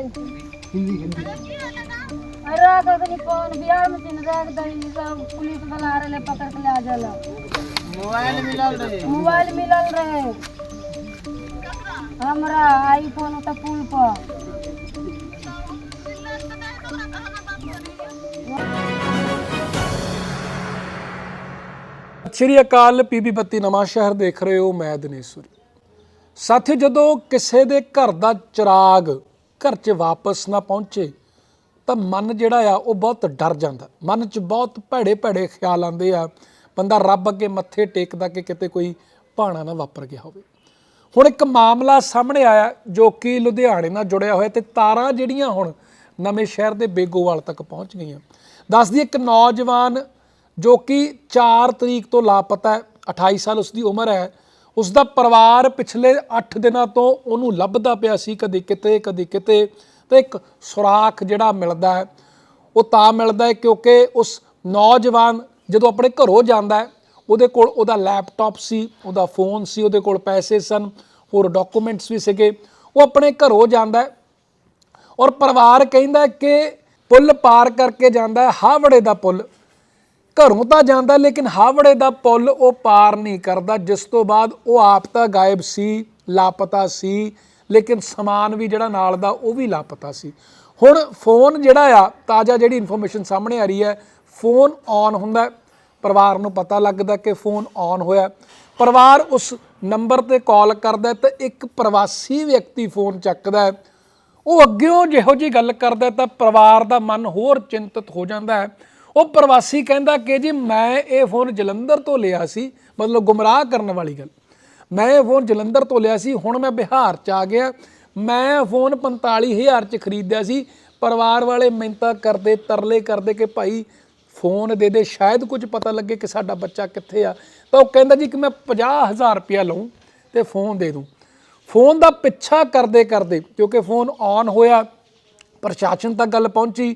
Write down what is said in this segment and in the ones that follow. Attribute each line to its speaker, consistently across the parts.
Speaker 1: हिंदी हिंदी
Speaker 2: अरे कहीं कौन बिहार में तीन रख दई सब पुलिस वाला आ रहे पकड़ के ले आ जाला
Speaker 1: मोबाइल मिलल रहे
Speaker 2: मोबाइल मिलल रहे हमरा आईफोन तो पुल पर
Speaker 3: ਸਤਿ ਸ਼੍ਰੀ ਅਕਾਲ ਪੀਬੀ ਬੱਤੀ ਨਵਾਂ ਸ਼ਹਿਰ ਦੇਖ ਰਹੇ ਹੋ ਮੈਂ ਦਿਨੇਸ਼ਵਰੀ ਸਾਥੀ ਜਦੋਂ ਕਿਸੇ ਦੇ ਘਰ ਦਾ ਚਿਰਾਗ ਘਰ 'ਚ ਵਾਪਸ ਨਾ ਪਹੁੰਚੇ, ਤਾਂ ਮਨ ਜਿਹੜਾ ਆ, ਉਹ ਬਹੁਤ ਡਰ ਜਾਂਦਾ। ਮਨ 'ਚ ਬਹੁਤ ਭੈੜੇ ਭੈੜੇ ਖਿਆਲ ਆਉਂਦੇ ਆ। ਬੰਦਾ ਰੱਬ ਅੱਗੇ ਮੱਥੇ ਟੇਕਦਾ ਕਿ ਕਿਤੇ ਕੋਈ ਭਾਣਾ ਨਾ ਵਾਪਰ ਗਿਆ ਹੋਵੇ। ਹੁਣ ਇੱਕ ਮਾਮਲਾ ਸਾਹਮਣੇ ਆਇਆ, ਜੋ ਕਿ ਲੁਧਿਆਣੇ ਨਾਲ ਜੁੜਿਆ ਹੋਇਆ, ਤੇ ਤਾਰਾਂ ਜਿਹੜੀਆਂ ਹੁਣ ਨਵੇਂ ਸ਼ਹਿਰ ਦੇ ਬੇਗੋਵਾਲ ਤੱਕ ਪਹੁੰਚ ਗਈਆਂ। ਦੱਸਦੀ ਇੱਕ ਨੌਜਵਾਨ ਜੋ ਕਿ 4 ਤਰੀਕ ਤੋਂ ਲਾਪਤਾ ਹੈ 28 ਸਾਲ ਉਸ ਦੀ ਉਮਰ ਹੈ ਉਸ ਦਾ ਪਰਿਵਾਰ ਪਿਛਲੇ 8 ਦਿਨਾਂ ਤੋਂ ਉਹਨੂੰ ਲੱਭਦਾ ਪਿਆ ਸੀ ਕਦੇ ਕਿਤੇ ਕਦੇ ਕਿਤੇ। ਤੇ ਇੱਕ ਸੁਰਾਖ ਜਿਹੜਾ ਮਿਲਦਾ ਹੈ, ਉਹ ਤਾਂ ਮਿਲਦਾ ਹੈ ਕਿਉਂਕਿ ਉਸ ਨੌਜਵਾਨ ਜਦੋਂ ਆਪਣੇ ਘਰੋਂ ਜਾਂਦਾ ਹੈ, ਉਹਦੇ ਕੋਲ ਉਹਦਾ ਲੈਪਟਾਪ ਸੀ, ਉਹਦਾ ਫੋਨ ਸੀ, ਉਹਦੇ ਕੋਲ ਪੈਸੇ ਸਨ, ਹੋਰ ਡਾਕੂਮੈਂਟਸ ਵੀ ਸੀਗੇ। ਉਹ ਆਪਣੇ ਘਰੋਂ ਜਾਂਦਾ ਔਰ ਪਰਿਵਾਰ ਕਹਿੰਦਾ ਕਿ ਪੁੱਲ ਪਾਰ ਕਰਕੇ ਜਾਂਦਾ ਹਾਵੜੇ ਦਾ ਪੁੱਲ। ਘਰੋਂ ਤਾਂ ਜਾਂਦਾ, ਲੇਕਿਨ ਹਾਵੜੇ ਦਾ ਪੁੱਲ ਉਹ ਪਾਰ ਨਹੀਂ ਕਰਦਾ। ਜਿਸ ਤੋਂ ਬਾਅਦ ਉਹ ਆਪ ਤਾਂ ਗਾਇਬ ਸੀ, ਲਾਪਤਾ ਸੀ, ਲੇਕਿਨ ਸਮਾਨ ਵੀ ਜਿਹੜਾ ਨਾਲ ਦਾ ਉਹ ਵੀ ਲਾਪਤਾ ਸੀ। ਹੁਣ ਫੋਨ ਜਿਹੜਾ ਆ, ਤਾਜ਼ਾ ਜਿਹੜੀ ਇਨਫੋਰਮੇਸ਼ਨ ਸਾਹਮਣੇ ਆ ਰਹੀ ਹੈ, ਫੋਨ ਔਨ ਹੁੰਦਾ। ਪਰਿਵਾਰ ਨੂੰ ਪਤਾ ਲੱਗਦਾ ਕਿ ਫੋਨ ਔਨ ਹੋਇਆ। ਪਰਿਵਾਰ ਉਸ ਨੰਬਰ ਤੇ ਕਾਲ ਕਰਦਾ ਹੈ ਤੇ ਇੱਕ ਪ੍ਰਵਾਸੀ ਵਿਅਕਤੀ ਫੋਨ ਚੱਕਦਾ ਉਹ ਅੱਗਿਓਂ ਜਿਹੋ ਜੀ ਗੱਲ ਕਰਦਾ ਤਾਂ ਪਰਿਵਾਰ ਦਾ ਮਨ ਹੋਰ ਚਿੰਤਤ ਹੋ ਜਾਂਦਾ ਹੈ। ਉਹ ਪ੍ਰਵਾਸੀ ਕਹਿੰਦਾ ਕਿ ਜੀ ਮੈਂ ਇਹ ਫੋਨ ਜਲੰਧਰ ਤੋਂ ਲਿਆ ਸੀ, ਮਤਲਬ ਗੁੰਮਰਾਹ ਕਰਨ ਵਾਲੀ ਗੱਲ। ਮੈਂ ਇਹ ਫੋਨ ਜਲੰਧਰ ਤੋਂ ਲਿਆ ਸੀ, ਹੁਣ ਮੈਂ ਬਿਹਾਰ ਚ ਆ ਗਿਆ। ਮੈਂ ਇਹ ਫੋਨ 45000 ਚ ਖਰੀਦਿਆ ਸੀ। ਪਰਿਵਾਰ ਵਾਲੇ ਮਿੰਤਾ ਕਰਦੇ, ਤਰਲੇ ਕਰਦੇ ਕਿ ਭਾਈ ਫੋਨ ਦੇ ਦੇ, ਸ਼ਾਇਦ ਕੁਝ ਪਤਾ ਲੱਗੇ ਕਿ ਸਾਡਾ ਬੱਚਾ ਕਿੱਥੇ ਆ। ਤਾਂ ਉਹ ਕਹਿੰਦਾ ਜੀ ਕਿ ਮੈਂ 50000 ਰੁਪਇਆ ਲਵਾਂ ਤੇ ਫੋਨ ਦੇ ਦੂੰ। ਫੋਨ ਦਾ ਪਿੱਛਾ ਕਰਦੇ ਕਰਦੇ ਕਿਉਂਕਿ ਫੋਨ ਔਨ ਹੋਇਆ, ਪ੍ਰਸ਼ਾਸਨ ਤੱਕ ਗੱਲ ਪਹੁੰਚੀ।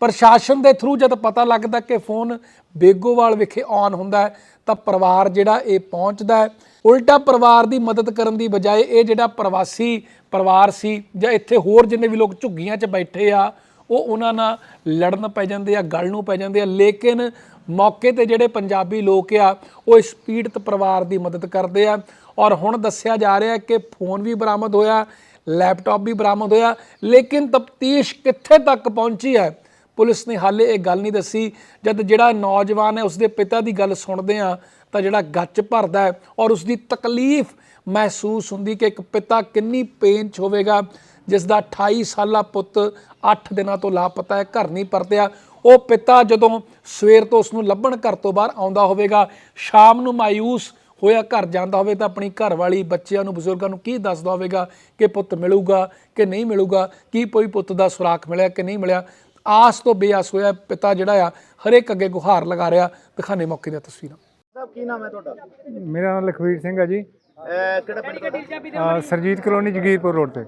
Speaker 3: ਪ੍ਰਸ਼ਾਸਨ ਦੇ ਥਰੂ ਜਦ ਪਤਾ ਲੱਗਦਾ ਕਿ ਫੋਨ ਬੇਗੋਵਾਲ ਵਿਖੇ ਔਨ ਹੁੰਦਾ ਤਾਂ ਪਰਿਵਾਰ ਜਿਹੜਾ ਇਹ ਪਹੁੰਚਦਾ ਹੈ। ਉਲਟਾ ਪਰਿਵਾਰ ਦੀ ਮਦਦ ਕਰਨ ਦੀ ਬਜਾਏ ਇਹ ਜਿਹੜਾ ਪ੍ਰਵਾਸੀ ਪਰਿਵਾਰ ਸੀ ਜਾਂ ਇੱਥੇ ਹੋਰ ਜਿੰਨੇ ਵੀ ਲੋਕ ਝੁੱਗੀਆਂ 'ਚ ਬੈਠੇ ਆ, ਉਹ ਉਹਨਾਂ ਨਾਲ ਲੜਨ ਪੈ ਜਾਂਦੇ ਆ, ਗੱਲ ਨੂੰ ਪੈ ਜਾਂਦੇ ਆ। ਲੇਕਿਨ ਮੌਕੇ ਤੇ ਜਿਹੜੇ ਪੰਜਾਬੀ ਲੋਕ ਆ, ਉਹ ਇਸ ਪੀੜਤ ਪਰਿਵਾਰ ਦੀ ਮਦਦ ਕਰਦੇ ਆ। ਔਰ ਹੁਣ ਦੱਸਿਆ ਜਾ ਰਿਹਾ ਕਿ ਫੋਨ ਵੀ ਬਰਾਮਦ ਹੋਇਆ, ਲੈਪਟਾਪ ਵੀ ਬਰਾਮਦ ਹੋਇਆ, ਲੇਕਿਨ ਤਫਤੀਸ਼ ਕਿੱਥੇ ਤੱਕ ਪਹੁੰਚੀ ਹੈ? ਪੁਲਿਸ ਨੇ ਹਾਲੇ ਇਹ ਗੱਲ ਨਹੀਂ ਦੱਸੀ। ਜਦ ਜਿਹੜਾ ਨੌਜਵਾਨ ਹੈ, ਉਸਦੇ ਪਿਤਾ ਦੀ ਗੱਲ ਸੁਣਦੇ ਆ ਤਾਂ ਜਿਹੜਾ ਗੱਚ ਭਰਦਾ ਹੈ ਔਰ ਉਸਦੀ ਤਕਲੀਫ ਮਹਿਸੂਸ ਹੁੰਦੀ ਕਿ ਇੱਕ ਪਿਤਾ ਕਿੰਨੀ ਪੇਨ ਚ ਹੋਵੇਗਾ ਜਿਸ ਦਾ 28 ਸਾਲਾ ਪੁੱਤ 8 ਦਿਨਾਂ ਤੋਂ ਲਾਪਤਾ ਹੈ, ਘਰ ਨਹੀਂ ਪਰਤਿਆ। ਉਹ ਪਿਤਾ ਜਦੋਂ ਸਵੇਰ ਤੋਂ ਉਸ ਨੂੰ ਲੱਭਣ ਘਰ ਤੋਂ ਬਾਹਰ ਆਉਂਦਾ ਹੋਵੇਗਾ, ਸ਼ਾਮ ਨੂੰ ਮਾਇੂਸ ਹੋਇਆ ਘਰ ਜਾਂਦਾ ਹੋਵੇ, ਤਾਂ ਆਪਣੀ ਘਰ ਵਾਲੀ ਬੱਚਿਆਂ ਨੂੰ, ਬਜ਼ੁਰਗਾਂ ਨੂੰ ਕੀ ਦੱਸਦਾ ਹੋਵੇਗਾ ਕਿ ਪੁੱਤ ਮਿਲੂਗਾ ਕਿ ਨਹੀਂ ਮਿਲੂਗਾ, ਕੀ ਕੋਈ ਪੁੱਤ ਦਾ ਸੁਰਾਖ ਮਿਲਿਆ ਕਿ ਨਹੀਂ ਮਿਲਿਆ। ਆਸ ਤੋਂ ਬੇਆਸ ਹੋਇਆ ਪਿਤਾ ਜਿਹੜਾ ਆ ਹਰੇਕ ਅੱਗੇ ਗੁਹਾਰ ਲਗਾ ਰਿਹਾ ਦਿਖਾਣੇ ਮੌਕੇ ਦੀਆਂ ਤਸਵੀਰਾਂ।
Speaker 1: ਸਾਹਿਬ ਕੀ ਨਾਮ ਹੈ ਤੁਹਾਡਾ?
Speaker 4: ਮੇਰਾ ਨਾਮ ਲਖਵੀਰ ਸਿੰਘ ਹੈ ਜੀ।
Speaker 1: ਅਹ ਕਿਹੜਾ ਪਿੰਡ ਤੁਹਾਡਾ?
Speaker 4: ਅਹ ਸਰਜੀਤ ਕਲੋਨੀ ਜਗੀਰਪੁਰ ਰੋਡ ਤੇ।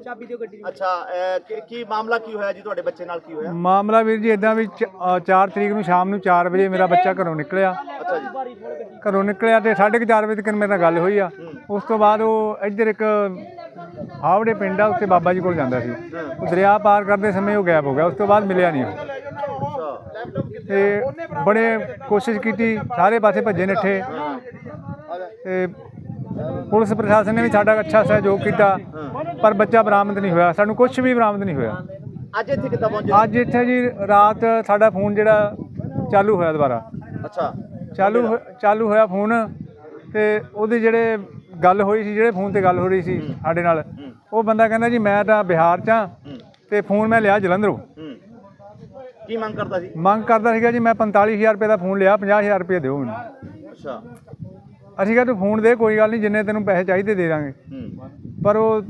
Speaker 1: ਅੱਛਾ ਅਹ ਕੀ- ਕੀ ਮਾਮਲਾ ਕੀ ਹੋਇਆ ਜੀ ਤੁਹਾਡੇ ਬੱਚੇ ਨਾਲ ਕੀ ਹੋਇਆ?
Speaker 4: ਮਾਮਲਾ ਵੀਰ ਜੀ ਇਦਾਂ ਵੀ 4 ਤਰੀਕ ਨੂੰ ਸ਼ਾਮ ਨੂੰ 4 ਵਜੇ ਮੇਰਾ ਬੱਚਾ ਘਰੋਂ ਨਿਕਲਿਆ।
Speaker 1: ਅੱਛਾ ਜੀ
Speaker 4: ਘਰੋਂ ਨਿਕਲਿਆ ਤੇ 4:30 ਵਜੇ ਤੱਕ ਮੇਰੇ ਨਾਲ ਗੱਲ ਹੋਈ ਆ। ਉਸ ਤੋਂ ਬਾਅਦ ਉਹ ਇੱਧਰ ਇੱਕ ਹਾਵੜੇ ਪਿੰਡ ਆ ਉੱਥੇ ਬਾਬਾ ਜੀ ਕੋਲ ਜਾਂਦਾ ਸੀ। ਉਹ ਦਰਿਆ ਪਾਰ ਕਰਦੇ ਸਮੇਂ ਉਹ ਗਾਇਬ ਹੋ ਗਿਆ ਉਸ ਤੋਂ ਬਾਅਦ ਮਿਲਿਆ ਨਹੀਂ ਉਹ। ਤੇ ਬੜੇ ਕੋਸ਼ਿਸ਼ ਕੀਤੀ ਸਾਰੇ ਪਾਸੇ ਭੱਜੇ ਨੱਠੇ। ਤੇ ਪੁਲਿਸ ਪ੍ਰਸ਼ਾਸਨ ਨੇ ਵੀ ਸਾਡਾ ਅੱਛਾ ਸਹਿਯੋਗ ਕੀਤਾ ਪਰ ਬੱਚਾ ਬਰਾਮਦ ਨਹੀਂ ਹੋਇਆ ਸਾਨੂੰ ਕੁਝ ਵੀ ਬਰਾਮਦ ਨਹੀਂ ਹੋਇਆ।
Speaker 1: ਅੱਜ ਇੱਥੇ ਕਿੱਦਾਂ ਪਹੁੰਚੇ?
Speaker 4: ਅੱਜ ਇੱਥੇ ਜੀ ਰਾਤ ਸਾਡਾ ਫੋਨ ਜਿਹੜਾ ਚਾਲੂ ਹੋਇਆ ਦੁਬਾਰਾ।
Speaker 1: ਅੱਛਾ।
Speaker 4: ਚਾਲੂ ਹੋ- ਚਾਲੂ ਹੋਇਆ ਫੋਨ ਤੇ ਉਹਦੇ ਜਿਹੜੇ ਗੱਲ ਹੋਈ ਸੀ ਜਿਹੜੇ ਫੋਨ ਤੇ ਗੱਲ ਹੋ ਰਹੀ ਸੀ ਸਾਡੇ ਨਾਲ ਉਹ ਬੰਦਾ ਕਹਿੰਦਾ ਜੀ ਮੈਂ ਤਾਂ ਬਿਹਾਰ ਚ ਹਾਂ ਤੇ ਫੋਨ ਮੈਂ ਲਿਆ ਜਲੰਧਰੋਂ।
Speaker 1: ਹੂੰ। ਕੀ ਮੰਗ ਕਰਦਾ ਸੀ?
Speaker 4: ਮੰਗ ਕਰਦਾ ਸੀਗਾ ਜੀ ਮੈਂ 45000 ਰੁਪਏ ਦਾ ਫੋਨ ਲਿਆ 50000 ਰੁਪਏ ਦਿਓ ਮੈਨੂੰ।
Speaker 1: ਅੱਛਾ।
Speaker 4: ਅਸੀਂ ਕਿਹਾ ਤੂੰ ਫੋਨ ਦੇ ਕੋਈ ਗੱਲ ਨਹੀਂ ਜਿੰਨੇ ਤੈਨੂੰ ਪੈਸੇ ਚਾਹੀਦੇ ਦੇ ਦਾਂਗੇ।
Speaker 1: ਹੂੰ।
Speaker 4: ਪਰ ਉਹ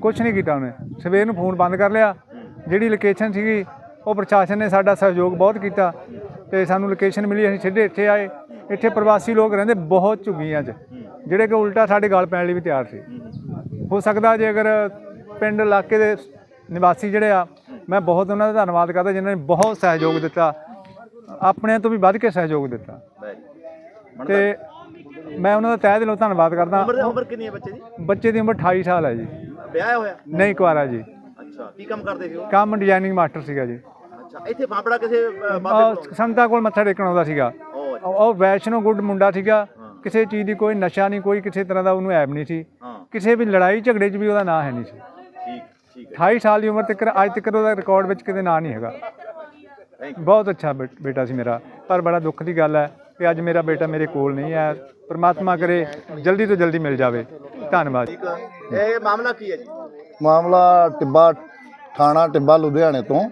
Speaker 4: ਕੁਝ ਨਹੀਂ ਕੀਤਾ ਉਹਨੇ। ਸਵੇਰ ਨੂੰ ਫੋਨ ਬੰਦ ਕਰ ਲਿਆ। ਜਿਹੜੀ ਲੋਕੇਸ਼ਨ ਸੀਗੀ ਉਹ ਪ੍ਰਸ਼ਾਸਨ ਨੇ ਸਾਡਾ ਸਹਿਯੋਗ ਬਹੁਤ ਕੀਤਾ ਤੇ ਸਾਨੂੰ ਲੋਕੇਸ਼ਨ ਮਿਲੀ ਅਸੀਂ ਸਿੱਧੇ ਇੱਥੇ ਆਏ। ਇੱਥੇ ਪ੍ਰਵਾਸੀ ਲੋਕ ਰਹਿੰਦੇ ਬਹੁਤ ਝੁੱਗੀਆਂ 'ਚ ਜਿਹੜੇ ਕਿ ਉਲਟਾ ਸਾਡੇ ਗੱਲ ਪੈਣ ਲਈ ਵੀ ਤਿਆਰ ਸੀ। ਹੋ ਸਕਦਾ ਜੇ ਅਗਰ ਪਿੰਡ ਇਲਾਕੇ ਦੇ ਨਿਵਾਸੀ ਜਿਹੜੇ ਆ ਮੈਂ ਬਹੁਤ ਉਹਨਾਂ ਦਾ ਧੰਨਵਾਦ ਕਰਦਾ ਜਿਨ੍ਹਾਂ ਨੇ ਬਹੁਤ ਸਹਿਯੋਗ ਦਿੱਤਾ ਆਪਣੇ ਤੋਂ ਵੀ ਵੱਧ ਕੇ ਸਹਿਯੋਗ ਦਿੱਤਾ। ਤੇ ਮੈਂ ਉਹਨਾਂ ਦਾ ਤਹਿ ਦਿਲੋਂ ਧੰਨਵਾਦ ਕਰਦਾ।
Speaker 1: ਉਮਰ ਉਮਰ ਕਿੰਨੀ ਹੈ ਬੱਚੇ ਦੀ?
Speaker 4: ਬੱਚੇ ਦੀ ਉਮਰ 28 ਸਾਲ ਹੈ ਜੀ।
Speaker 1: ਵਿਆਹ ਹੋਇਆ?
Speaker 4: ਨਹੀਂ ਕੁਆਰਾ ਜੀ।
Speaker 1: ਅੱਛਾ ਕੀ ਕੰਮ ਕਰਦੇ ਸੀ ਉਹ?
Speaker 4: ਕੰਮ ਡਿਜ਼ਾਈਨਿੰਗ ਮਾਸਟਰ ਸੀਗਾ ਜੀ।
Speaker 1: ਅੱਛਾ ਇੱਥੇ ਫਾਫੜਾ ਕਿਸੇ
Speaker 4: ਸੰਤਾਂ ਕੋਲ ਮੱਥਾ ਟੇਕਣ ਆਉਂਦਾ ਸੀਗਾ।
Speaker 1: ਉਹ
Speaker 4: ਵੈਸ਼ਨੋ ਗੁੱਡ ਮੁੰਡਾ ਸੀਗਾ। ਕਿਸੇ ਚੀਜ਼ ਦੀ ਕੋਈ ਨਸ਼ਾ ਨਹੀਂ ਕੋਈ ਕਿਸੇ ਤਰ੍ਹਾਂ ਦਾ ਉਹਨੂੰ ਐਬ ਨਹੀਂ ਸੀ। ਕਿਸੇ ਵੀ ਲੜਾਈ ਝਗੜੇ 'ਚ ਵੀ ਉਹਦਾ ਨਾਂ ਹੈ ਨਹੀਂ ਸੀ।
Speaker 1: ਠੀਕ ਠੀਕ ਹੈ।
Speaker 4: 28 ਸਾਲ ਦੀ ਉਮਰ ਤੱਕ ਅੱਜ ਤੱਕ ਉਹਦਾ ਰਿਕਾਰਡ ਵਿੱਚ ਕਿਤੇ ਨਾਂ ਨਹੀਂ ਹੈਗਾ। ਬਹੁਤ ਅੱਛਾ ਬੇ- ਬੇਟਾ ਸੀ ਮੇਰਾ ਪਰ ਬੜਾ ਦੁੱਖ ਦੀ ਗੱਲ ਹੈ ਕਿ ਅੱਜ ਮੇਰਾ ਬੇਟਾ ਮੇਰੇ ਕੋਲ ਨਹੀਂ ਹੈ। ਪ੍ਰਮਾਤਮਾ ਕਰੇ ਜਲਦੀ ਤੋਂ ਜਲਦੀ ਮਿਲ ਜਾਵੇ। ਧੰਨਵਾਦ।
Speaker 1: ਇਹ ਮਾਮਲਾ ਕੀ ਹੈ ਜੀ?
Speaker 5: ਮਾਮਲਾ ਟਿੱਬਾ ਥਾਣਾ ਟਿੱਬਾ ਲੁਧਿਆਣੇ ਤੋਂ।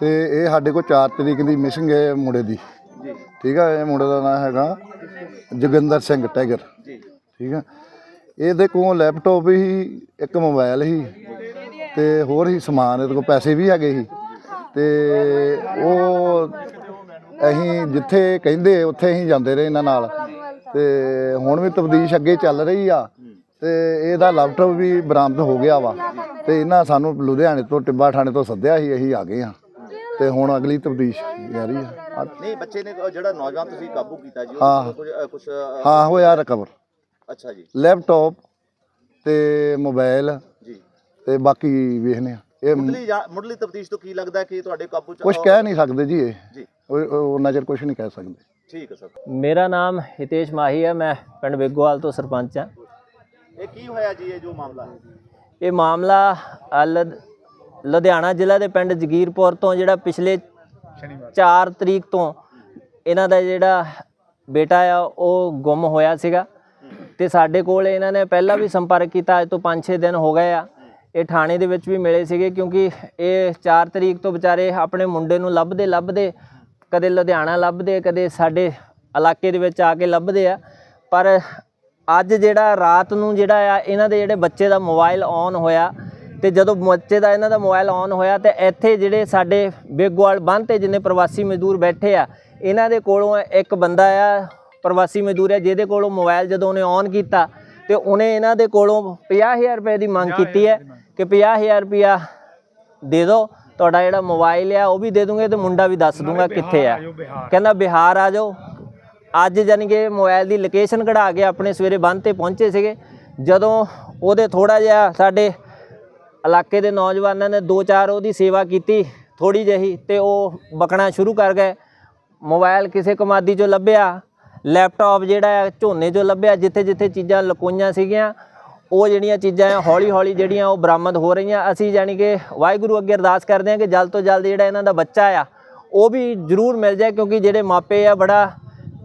Speaker 5: ਤੇ ਇਹ ਸਾਡੇ ਕੋਲ 4 ਤਰੀਕ ਦੀ ਮਿਸਿੰਗ ਹੈ ਮੁੰਡੇ ਦੀ। ਠੀਕ ਹੈ ਇਹ ਮੁੰਡੇ ਦਾ ਨਾਮ ਹੈਗਾ ਜੋਗਿੰਦਰ ਸਿੰਘ ਟੈਗਰ
Speaker 1: ਜੀ।
Speaker 5: ਠੀਕ ਹੈ ਇਹਦੇ ਕੋਲ ਲੈਪਟਾਪ ਹੀ ਇੱਕ ਮੋਬਾਈਲ ਹੀ ਤੇ ਹੋਰ ਹੀ ਸਮਾਨ ਇਹਦੇ ਕੋਲ ਪੈਸੇ ਵੀ ਹੈਗੇ ਸੀ ਤੇ ਉਹ ਅਸੀਂ ਜਿੱਥੇ ਕਹਿੰਦੇ ਉੱਥੇ ਅਸੀਂ ਜਾਂਦੇ ਰਹੇ ਇਹਨਾਂ ਨਾਲ। ਤੇ ਹੁਣ ਵੀ ਤਬਦੀਸ਼ ਅੱਗੇ ਚੱਲ ਰਹੀ ਆ ਤੇ ਇਹਦਾ ਲੈਪਟਾਪ ਵੀ ਬਰਾਮਦ ਹੋ ਗਿਆ ਵਾ। ਤੇ ਇਹਨਾਂ ਸਾਨੂੰ ਲੁਧਿਆਣੇ ਤੋਂ ਟਿੱਬਾ ਥਾਣੇ ਤੋਂ ਸੱਦਿਆ ਸੀ ਅਸੀਂ ਆ ਗਏ ਆ ਤੇ ਹੁਣ ਅਗਲੀ ਤਬਦੀਸ਼ ਜਾਰੀ ਆ ਆ-
Speaker 1: ਨਹੀਂ ਬੱਚੇ ਨੇ ਜਿਹੜਾ ਨੌਜਵਾਨ ਤੁਸੀਂ ਕਾਬੂ ਕੀਤਾ ਜੀ
Speaker 5: ਹਾਂ।
Speaker 1: ਉਹ ਕੁਝ ਕੁਝ
Speaker 5: ਹਾਂ ਹੋਇਆ ਰਿਕਵਰ
Speaker 1: ਅੱਛਾ ਜੀ।
Speaker 5: ਲੈਪਟਾਪ ਤੇ ਮੋਬਾਈਲ
Speaker 1: ਜੀ।
Speaker 5: ਤੇ ਬਾਕੀ ਵੇਖਨੇ ਆ ਇਹ
Speaker 1: ਮੁੱਢਲੀ ਮੁੱਢਲੀ ਤਫਤੀਸ਼ ਤੋਂ ਕੀ ਲੱਗਦਾ ਕਿ ਤੁਹਾਡੇ ਕਾਬੂ ਚ
Speaker 5: ਕੁਝ ਕਹਿ ਨਹੀਂ ਸਕਦੇ ਜੀ ਇਹ।
Speaker 1: ਜੀ।
Speaker 5: ਉਹ- ਉਹ ਨਜ਼ਰ ਕੁਝ ਨਹੀਂ ਕਹਿ ਸਕਦੇ।
Speaker 1: ਠੀਕ ਹੈ ਸਰ।
Speaker 6: ਮੇਰਾ ਨਾਮ ਹਿਤੇਸ਼ ਮਾਹੀ ਹੈ ਮੈਂ ਪਿੰਡ ਬੇਗੋਵਾਲ ਤੋਂ ਸਰਪੰਚ ਹਾਂ।
Speaker 1: ਇਹ ਕੀ ਹੋਇਆ ਜੀ ਇਹ ਜੋ ਮਾਮਲਾ ਹੈ?
Speaker 6: ਇਹ ਮਾਮਲਾ ਅ, ਲੁਧ- ਲੁਧਿਆਣਾ ਜ਼ਿਲ੍ਹਾ ਦੇ ਪਿੰਡ ਜਗੀਰਪੁਰ ਤੋਂ ਜਿਹੜਾ ਪਿਛਲੇ 4 ਤਰੀਕ ਤੋਂ ਇਹਨਾਂ ਦਾ ਜਿਹੜਾ ਬੇਟਾ ਆ, ਉਹ ਗੁੰਮ ਹੋਇਆ ਸੀਗਾ। ਤੇ ਸਾਡੇ ਕੋਲ ਇਹਨਾਂ ਨੇ ਪਹਿਲਾਂ ਵੀ ਸੰਪਰਕ ਕੀਤਾ, ਅੱਜ ਤੋਂ 5-6 ਦਿਨ ਹੋ ਗਏ ਆ। ਇਹ ਥਾਣੇ ਦੇ ਵਿੱਚ ਵੀ ਮਿਲੇ ਸੀਗੇ ਕਿਉਂਕਿ ਇਹ 4 ਤਰੀਕ ਤੋਂ ਵਿਚਾਰੇ ਆਪਣੇ ਮੁੰਡੇ ਨੂੰ ਲੱਭਦੇ ਲੱਭਦੇ, ਕਦੇ ਲੁਧਿਆਣਾ ਲੱਭਦੇ, ਕਦੇ ਸਾਡੇ ਇਲਾਕੇ ਦੇ ਵਿੱਚ ਆ ਕੇ ਲੱਭਦੇ ਆ। ਪਰ ਅੱਜ ਜਿਹੜਾ ਰਾਤ ਨੂੰ ਜਿਹੜਾ ਆ, ਇਹਨਾਂ ਦੇ ਜਿਹੜੇ ਬੱਚੇ ਦਾ ਮੋਬਾਈਲ ਔਨ ਹੋਇਆ ਤੇ ਜਦੋਂ ਬੱਚੇ ਦਾ ਇਹਨਾਂ ਦਾ ਮੋਬਾਈਲ ਔਨ ਹੋਇਆ ਤੇ ਇੱਥੇ ਜਿਹੜੇ ਸਾਡੇ ਬੇਗਵਾਲ ਬੰਨ੍ਹ ਤੇ ਜਿੰਨੇ ਪ੍ਰਵਾਸੀ ਮਜ਼ਦੂਰ ਬੈਠੇ ਆ ਇਹਨਾਂ ਦੇ ਕੋਲੋਂ ਇੱਕ ਬੰਦਾ ਆ ਪ੍ਰਵਾਸੀ ਮਜ਼ਦੂਰ ਆ ਜਿਹਦੇ ਕੋਲੋਂ ਮੋਬਾਈਲ ਜਦੋਂ ਉਹਨੇ ਔਨ ਕੀਤਾ ਤੇ ਉਹਨੇ ਇਹਨਾਂ ਦੇ ਕੋਲੋਂ 50000 ਰੁਪਏ ਦੀ ਮੰਗ ਕੀਤੀ ਹੈ ਕਿ 50000 ਰੁਪਇਆ ਦੇ ਦਿਓ ਤੁਹਾਡਾ ਜਿਹੜਾ ਮੋਬਾਈਲ ਆ ਉਹ ਵੀ ਦੇ ਦੂੰਗੇ ਤੇ ਮੁੰਡਾ ਵੀ ਦੱਸ ਦੂੰਗਾ ਕਿੱਥੇ ਆ। ਕਹਿੰਦਾ ਬਿਹਾਰ ਆ ਜਾਓ। ਅੱਜ ਜਾਨੀ ਕਿ ਮੋਬਾਈਲ ਦੀ ਲੋਕੇਸ਼ਨ ਕਢਾ ਕੇ ਆਪਣੇ ਸਵੇਰੇ ਬੰਦ ਤੇ ਪਹੁੰਚੇ ਸੀਗੇ। ਜਦੋਂ ਉਹਦੇ ਥੋੜਾ ਜਿਹਾ ਸਾਡੇ ਇਲਾਕੇ ਦੇ ਨੌਜਵਾਨਾਂ ਨੇ ਦੋ ਚਾਰ ਉਹਦੀ ਸੇਵਾ ਕੀਤੀ ਥੋੜੀ ਜਿਹੀ ਤੇ ਉਹ ਬਕਣਾ ਸ਼ੁਰੂ ਕਰ ਗਏ। ਮੋਬਾਈਲ ਕਿਸੇ ਕਮਾਦੀ ਚੋਂ ਲੱਭਿਆ, ਲੈਪਟਾਪ ਜਿਹੜਾ ਹੈ, ਝੋਨੇ ਚੋਂ ਲੱਭਿਆ ਜਿੱਥੇ ਜਿੱਥੇ ਚੀਜ਼ਾਂ ਲਕੋਈਆਂ ਸੀਗੀਆਂ, ਉਹ ਜਿਹੜੀਆਂ ਚੀਜ਼ਾਂ ਆ ਹੌਲੀ ਹੌਲੀ ਜਿਹੜੀਆਂ ਉਹ ਬਰਾਮਦ ਹੋ ਰਹੀਆਂ। ਅਸੀਂ ਜਾਨੀ ਕਿ ਵਾਹਿਗੁਰੂ ਅੱਗੇ ਅਰਦਾਸ ਕਰਦੇ ਹਾਂ ਕਿ ਜਲਦ ਤੋਂ ਜਲਦ ਜਿਹੜਾ ਇਹਨਾਂ ਦਾ ਬੱਚਾ ਆ, ਉਹ ਵੀ ਜ਼ਰੂਰ ਮਿਲ ਜਾਏ, ਕਿਉਂਕਿ ਜਿਹੜੇ ਮਾਪੇ ਆ, ਬੜਾ,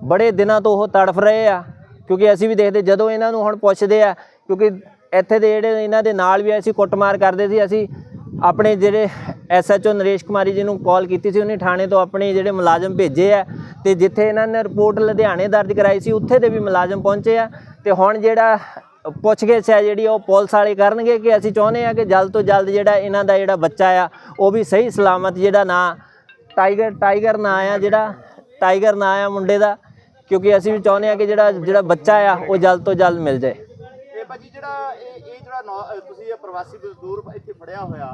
Speaker 6: ਬੜੇ ਦਿਨਾਂ ਤੋਂ ਉਹ ਤੜਫ ਰਹੇ ਆ। ਕਿਉਂਕਿ ਅਸੀਂ ਵੀ ਦੇਖਦੇ, ਜਦੋਂ ਇਹਨਾਂ ਨੂੰ ਹੁਣ ਪੁੱਛਦੇ ਆ, ਕਿਉਂਕਿ ਇੱਥੇ ਦੇ ਜਿਹੜੇ ਇਹਨਾਂ ਦੇ ਨਾਲ ਵੀ ਅਸੀਂ ਕੁੱਟਮਾਰ ਕਰਦੇ ਸੀ। ਅਸੀਂ ਆਪਣੇ ਜਿਹੜੇ ਐਸਐਚਓ ਨਰੇਸ਼ ਕੁਮਾਰੀ ਜੀ ਨੂੰ ਕਾਲ ਕੀਤੀ ਸੀ, ਉਹਨੇ ਥਾਣੇ ਤੋਂ ਆਪਣੇ ਜਿਹੜੇ ਮੁਲਾਜ਼ਮ ਭੇਜੇ ਆ ਤੇ ਜਿੱਥੇ ਇਹਨਾਂ ਨੇ ਰਿਪੋਰਟ ਲੁਧਿਆਣੇ ਦਰਜ ਕਰਾਈ ਸੀ, ਉੱਥੇ ਦੇ ਵੀ ਮੁਲਾਜ਼ਮ ਪਹੁੰਚੇ ਆ। ਤੇ ਹੁਣ ਜਿਹੜਾ ਪੁੱਛਗਿੱਛ ਹੈ ਜਿਹੜੀ, ਉਹ ਪੁਲਿਸ ਵਾਲੇ ਕਰਨਗੇ ਕਿ ਅਸੀਂ ਚਾਹੁੰਦੇ ਆ ਕਿ ਜਲਦ ਤੋਂ ਜਲਦ ਜਿਹੜਾ ਇਹਨਾਂ ਦਾ ਜਿਹੜਾ ਬੱਚਾ ਆ, ਉਹ ਵੀ ਸਹੀ ਸਲਾਮਤ ਜਿਹੜਾ ਨਾਂ, ਟਾਈਗਰ ਟਾਈਗਰ ਨਾਂ ਆ ਜਿਹੜਾ, ਟਾਈਗਰ ਨਾਂ ਆ ਮੁੰਡੇ ਦਾ, ਕਿਉਂਕਿ ਅਸੀਂ ਵੀ ਚਾਹੁੰਦੇ ਆ ਕਿ ਜਿਹੜਾ ਜਿਹੜਾ ਬੱਚਾ ਆ, ਉਹ ਜਲਦ ਤੋਂ ਜਲਦ ਮਿਲ ਜਾਏ।
Speaker 1: ਭਾਜੀ ਜਿਹੜਾ ਇਹ ਇਹ ਜਿਹੜਾ ਨੌ- ਤੁਸੀਂ ਇਹ ਪ੍ਰਵਾਸੀ ਮਜ਼ਦੂਰ ਇੱਥੇ ਫੜਿਆ ਹੋਇਆ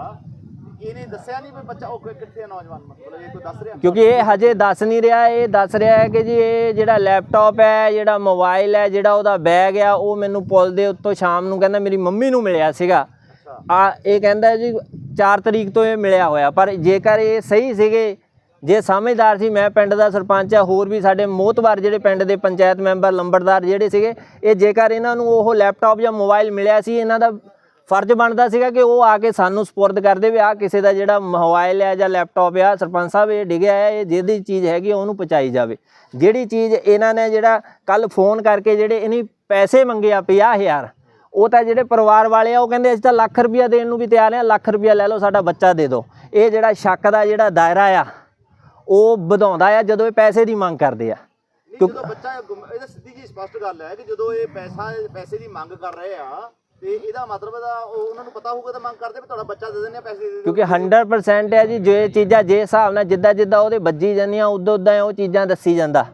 Speaker 1: ਇਹਨੇ ਦੱਸਿਆ ਨਹੀਂ ਵੀ ਬੱਚਾ ਉਹ ਕਿ- ਕਿੱਥੇ ਨੌਜਵਾਨ? ਮਤਲਬ ਇਹ ਕੋਈ ਦੱਸ ਰਿਹਾ?
Speaker 6: ਕਿਉਂਕਿ ਇਹ ਹਜੇ ਦੱਸ ਨਹੀਂ ਰਿਹਾ ਇਹ ਦੱਸ ਰਿਹਾ ਹੈ ਕਿ ਜੀ ਇਹ ਜਿਹੜਾ ਲੈਪਟਾਪ ਹੈ ਜਿਹੜਾ ਮੋਬਾਈਲ ਹੈ ਜਿਹੜਾ ਉਹਦਾ ਬੈਗ ਆ ਉਹ ਮੈਨੂੰ ਪੁੱਲ ਦੇ ਉੱਤੋਂ ਸ਼ਾਮ ਨੂੰ ਕਹਿੰਦਾ ਮੇਰੀ ਮੰਮੀ ਨੂੰ ਮਿਲਿਆ ਸੀਗਾ। ਆ ਇਹ ਕਹਿੰਦਾ ਜੀ 4 ਤਰੀਕ ਤੋਂ ਇਹ ਮਿਲਿਆ ਹੋਇਆ ਪਰ ਜੇਕਰ ਇਹ ਸਹੀ ਸੀਗੇ ਜੇ ਸਮਝਦਾਰ ਸੀ ਮੈਂ ਪਿੰਡ ਦਾ ਸਰਪੰਚ ਆ ਹੋਰ ਵੀ ਸਾਡੇ ਮੋਹਤਵਾਰ ਜਿਹੜੇ ਪਿੰਡ ਦੇ ਪੰਚਾਇਤ ਮੈਂਬਰ ਲੰਬੜਦਾਰ ਜਿਹੜੇ ਸੀਗੇ ਇਹ ਜੇਕਰ ਇਹਨਾਂ ਨੂੰ ਉਹ ਲੈਪਟਾਪ ਜਾਂ ਮੋਬਾਈਲ ਮਿਲਿਆ ਸੀ ਇਹਨਾਂ ਦਾ ਫਰਜ਼ ਬਣਦਾ ਸੀਗਾ ਕਿ ਉਹ ਆ ਕੇ ਸਾਨੂੰ ਸਪੁਰਦ ਕਰਦੇ ਵੀ ਆ ਕਿਸੇ ਦਾ ਜਿਹੜਾ ਮੋਬਾਈਲ ਹੈ ਜਾਂ ਲੈਪਟਾਪ ਆ ਸਰਪੰਚ ਸਾਹਿਬ ਇਹ ਡਿੱਗਿਆ ਹੈ ਇਹ ਜਿਹਦੀ ਚੀਜ਼ ਹੈਗੀ ਆ, ਉਹਨੂੰ ਪਹੁੰਚਾਈ ਜਾਵੇ। ਜਿਹੜੀ ਚੀਜ਼ ਇਹਨਾਂ ਨੇ ਜਿਹੜਾ ਕੱਲ ਫੋਨ ਕਰਕੇ ਜਿਹੜੇ ਇਹਨੇ ਪੈਸੇ ਮੰਗੇ ਆ 50000 ਉਹ ਤਾਂ ਜਿਹੜੇ ਪਰਿਵਾਰ ਵਾਲੇ ਆ ਉਹ ਕਹਿੰਦੇ ਅਸੀਂ ਤਾਂ ਲੱਖ ਰੁਪਇਆ ਦੇਣ ਨੂੰ ਵੀ ਤਿਆਰ ਆ ਲੱਖ ਰੁਪਇਆ ਲੈ ਲਓ ਸਾਡਾ ਬੱਚਾ ਦੇ ਦਿਓ। ਇਹ ਜਿਹੜਾ ਸ਼ੱਕ ਦਾ ਜਿਹੜਾ ਦਾਇਰਾ ਆ ਉਹ ਵਧਾਉਂਦਾ ਆ ਜਦੋਂ ਇਹ ਪੈਸੇ ਦੀ ਮੰਗ ਕਰਦੇ ਆ।
Speaker 1: ਜਦੋਂ ਬੱਚਾ ਇਹ ਤਾਂ ਸਿੱਧੀ ਜੀ ਸਪਸ਼ਟ ਗੱਲ ਹੈ ਕਿ ਜਦੋਂ ਇਹ ਪੈਸਾ ਪੈਸੇ ਦੀ ਮੰਗ ਕਰ ਰਹੇ ਆ ਤੇ ਇਹਦਾ ਮਤਲਬ ਦਾ ਉਹ ਉਹਨਾਂ ਨੂੰ ਪਤਾ ਹੋਊਗਾ ਤਾਂ ਮੰਗ ਕਰਦੇ ਵੀ ਤੁਹਾਡਾ ਬੱਚਾ ਦੇ ਦਿੰਦੇ ਆ ਪੈਸੇ ਦੇ
Speaker 6: ਕਿਉਂਕਿ 100% ਹੈ ਜੀ ਜੋ ਚੀਜ਼ਾਂ ਜੇ ਹਿਸਾਬ ਨਾਲ ਜਿੱਦਾਂ ਜਿੱਦਾਂ ਉਹਦੇ ਵੱਜੀ ਜਾਂਦੀਆਂ ਉਦੋਂ ਉਦਾਂ ਉਹ ਚੀਜ਼ਾਂ ਦੱਸੀ ਜਾਂਦਾ।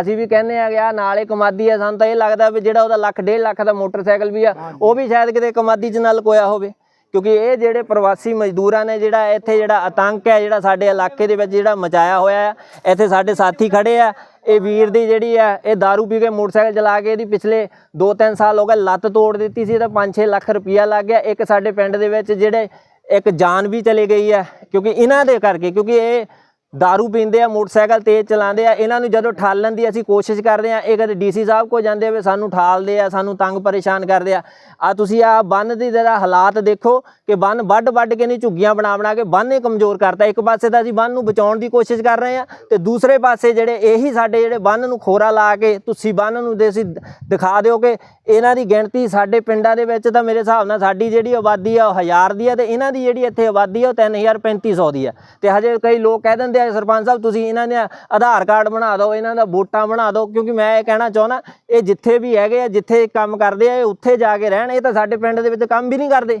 Speaker 6: ਅਸੀਂ ਵੀ ਕਹਿੰਦੇ ਆ ਗਿਆ ਨਾਲੇ ਕਮਾਦੀ ਆ ਸਾਨੂੰ ਤਾਂ ਇਹ ਲੱਗਦਾ ਵੀ ਜਿਹੜਾ ਉਹਦਾ ਲੱਖ ਡੇਢ ਲੱਖ ਦਾ ਮੋਟਰਸਾਈਕਲ ਵੀ ਆ ਉਹ ਵੀ ਸ਼ਾਇਦ ਕਿਤੇ ਕਮਾਦੀ 'ਚ ਨਾਲ ਲਕੋਇਆ ਹੋਵੇ। ਕਿਉਂਕਿ ਇਹ ਜਿਹੜੇ ਪ੍ਰਵਾਸੀ ਮਜ਼ਦੂਰਾਂ ਨੇ ਜਿਹੜਾ ਇੱਥੇ ਜਿਹੜਾ ਆਤੰਕ ਹੈ, ਜਿਹੜਾ ਸਾਡੇ ਇਲਾਕੇ ਦੇ ਵਿੱਚ ਜਿਹੜਾ ਮਚਾਇਆ ਹੋਇਆ ਹੈ, ਇੱਥੇ ਸਾਡੇ ਸਾਥੀ ਖੜੇ ਆ। ਇਹ ਵੀਰ ਦੀ ਜਿਹੜੀ ਹੈ ਇਹ दारू ਪੀ ਕੇ ਮੋਟਰਸਾਈਕਲ ਚਲਾ ਕੇ ਇਹਦੀ ਪਿਛਲੇ 2-3 ਸਾਲ ਹੋ ਗਏ ਲੱਤ ਤੋੜ ਦਿੱਤੀ ਸੀ, ਇਹਦਾ 5-6 ਲੱਖ ਰੁਪਇਆ ਲੱਗ ਗਿਆ। ਇੱਕ ਸਾਡੇ ਪਿੰਡ ਦੇ ਵਿੱਚ ਜਿਹੜੇ ਇੱਕ ਜਾਨ ਵੀ ਚਲੀ ਗਈ ਹੈ, ਕਿਉਂਕਿ ਇਹਨਾਂ ਦੇ ਕਰਕੇ, ਕਿਉਂਕਿ ਇਹ दारू ਪੀਂਦੇ ਆ ਮੋਟਰਸਾਈਕਲ ਤੇਜ਼ ਚਲਾਉਂਦੇ ਆ ਇਹਨਾਂ ਨੂੰ ਜਦੋਂ ਠਾਲਣ ਦੀ ਅਸੀਂ ਕੋਸ਼ਿਸ਼ ਕਰਦੇ ਆ ਇਹ ਕਦੇ ਡੀਸੀ ਸਾਹਿਬ ਕੋ ਜਾਂਦੇ ਆ ਵੀ ਸਾਨੂੰ ਠਾਲਦੇ ਆ ਸਾਨੂੰ ਤੰਗ ਪਰੇਸ਼ਾਨ ਕਰਦੇ ਆ ਆ ਤੁਸੀਂ ਆ ਬੰਨ ਦੀ ਜਿਹੜਾ ਹਾਲਾਤ ਦੇਖੋ ਕਿ ਬੰਨ ਵੱਡ ਵੱਡ ਕੇ ਨਹੀਂ ਝੁੱਗੀਆਂ ਬਣਾ ਬਣਾ ਕੇ ਬੰਨ ਹੀ ਕਮਜ਼ੋਰ ਕਰਤਾ ਇੱਕ ਪਾਸੇ ਤਾਂ ਅਸੀਂ ਬੰਨ ਨੂੰ ਬਚਾਉਣ ਦੀ ਕੋਸ਼ਿਸ਼ ਕਰ ਰਹੇ ਆ ਤੇ ਦੂਸਰੇ ਪਾਸੇ ਜਿਹੜੇ ਇਹੀ ਸਾਡੇ ਜਿਹੜੇ ਬੰਨ ਨੂੰ ਖੋਰਾ ਲਾ ਕੇ ਤੁਸੀਂ ਬੰਨ ਨੂੰ ਦੇ ਅਸੀਂ ਦਿਖਾ ਦਿਓ ਕਿ ਇਹਨਾਂ ਦੀ ਗਿਣਤੀ ਸਾਡੇ ਪਿੰਡਾਂ ਦੇ ਵਿੱਚ ਤਾਂ ਮੇਰੇ ਹਿਸਾਬ ਨਾਲ ਸਾਡੀ ਜਿਹੜੀ ਆਬਾਦੀ ਆ ਉਹ 1000 ਦੀ ਆ ਤੇ ਇਹਨਾਂ ਦੀ ਜਿਹੜੀ ਇੱਥੇ ਆਬਾਦੀ ਆ ਉਹ 3350 ਦੀ ਆ ਤੇ ਹਜੇ ਕਈ ਲੋਕ ਕਹਿ ਦਿੰਦੇ ਆ ਸਰਪੰਚ ਸਾਹਿਬ ਤੁਸੀਂ ਇਹਨਾਂ ਦੇ ਆਧਾਰ ਕਾਰਡ ਬਣਾ ਦਿਓ ਇਹਨਾਂ ਦਾ ਵੋਟਾਂ ਬਣਾ ਦਿਓ ਕਿਉਂਕਿ ਮੈਂ ਇਹ ਕਹਿਣਾ ਚਾਹੁੰਦਾ ਇਹ ਜਿੱਥੇ ਵੀ ਹੈਗੇ ਆ ਜਿੱਥੇ ਕੰਮ ਕਰਦੇ ਆ ਇਹ ਉੱਥੇ ਜਾ ਕੇ ਰਹਿਣ ਇਹ ਤਾਂ ਸਾਡੇ ਪਿੰਡ ਦੇ ਵਿੱਚ ਕੰਮ ਵੀ ਨਹੀਂ ਕਰਦੇ।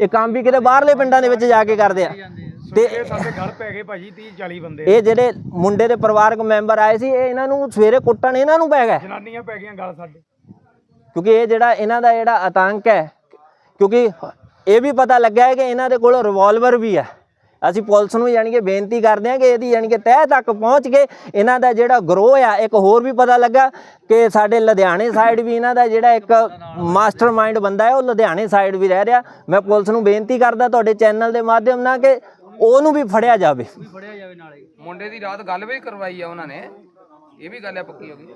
Speaker 6: ਇਹ ਕੰਮ ਵੀ ਕਿਤੇ ਬਾਹਰਲੇ ਪਿੰਡਾਂ ਦੇ ਵਿੱਚ ਜਾ ਕੇ ਕਰਦੇ ਆ। ਤੇ
Speaker 7: ਸਾਡੇ ਘਰ ਪੈ ਗਏ ਭਾਜੀ 30 40 ਬੰਦੇ।
Speaker 6: ਇਹ ਜਿਹੜੇ ਮੁੰਡੇ ਦੇ ਪਰਿਵਾਰਕ ਮੈਂਬਰ ਆਏ ਸੀ ਇਹ ਇਹਨਾਂ ਨੂੰ ਸਵੇਰੇ ਕੁੱਟਣ ਇਹਨਾਂ ਨੂੰ ਪੈ ਗਏ।
Speaker 7: ਜਨਾਨੀਆਂ ਪੈ ਗਈਆਂ ਗੱਲ ਸਾਡੇ।
Speaker 6: ਕਿਉਂਕਿ ਇਹ ਜਿਹੜਾ ਇਹਨਾਂ ਦਾ ਜਿਹੜਾ ਆਤੰਕ ਹੈ ਕਿਉਂਕਿ ਇਹ ਵੀ ਪਤਾ ਲੱਗਾ ਹੈ ਕਿ ਇਹਨਾਂ ਦੇ ਕੋਲ ਰਿਵਾਲਵਰ ਵੀ ਹੈ। ਅਸੀਂ ਪੁਲਿਸ ਨੂੰ ਯਾਨੀ ਕਿ ਬੇਨਤੀ ਕਰਦੇ ਹਾਂ ਕਿ ਇਹਦੀ ਯਾਨੀ ਕਿ ਤਹਿ ਤੱਕ ਪਹੁੰਚ ਕੇ ਇਹਨਾਂ ਦਾ ਜਿਹੜਾ ਗਰੋਹ ਆ, ਇੱਕ ਹੋਰ ਵੀ ਪਤਾ ਲੱਗਾ ਕਿ ਸਾਡੇ ਲੁਧਿਆਣੇ ਸਾਈਡ ਵੀ ਇਹਨਾਂ ਦਾ ਜਿਹੜਾ ਇੱਕ ਮਾਸਟਰਮਾਈਂਡ ਬੰਦਾ ਹੈ, ਉਹ ਲੁਧਿਆਣੇ ਸਾਈਡ ਵੀ ਰਹਿ ਰਿਹਾ। ਮੈਂ ਪੁਲਿਸ ਨੂੰ ਬੇਨਤੀ ਕਰਦਾ ਤੁਹਾਡੇ ਚੈਨਲ ਦੇ ਮਾਧਿਅਮ ਨਾਲ ਕਿ ਉਹਨੂੰ ਵੀ ਫੜਿਆ ਜਾਵੇ।
Speaker 8: ਮੁੰਡੇ ਦੀ ਰਾਤ ਗੱਲ ਵੀ ਕਰਵਾਈ ਆ ਉਹਨਾਂ ਨੇ। ਇਹ ਵੀ ਗੱਲ ਹੈ ਪੱਕੀ ਹੋ ਗਈ।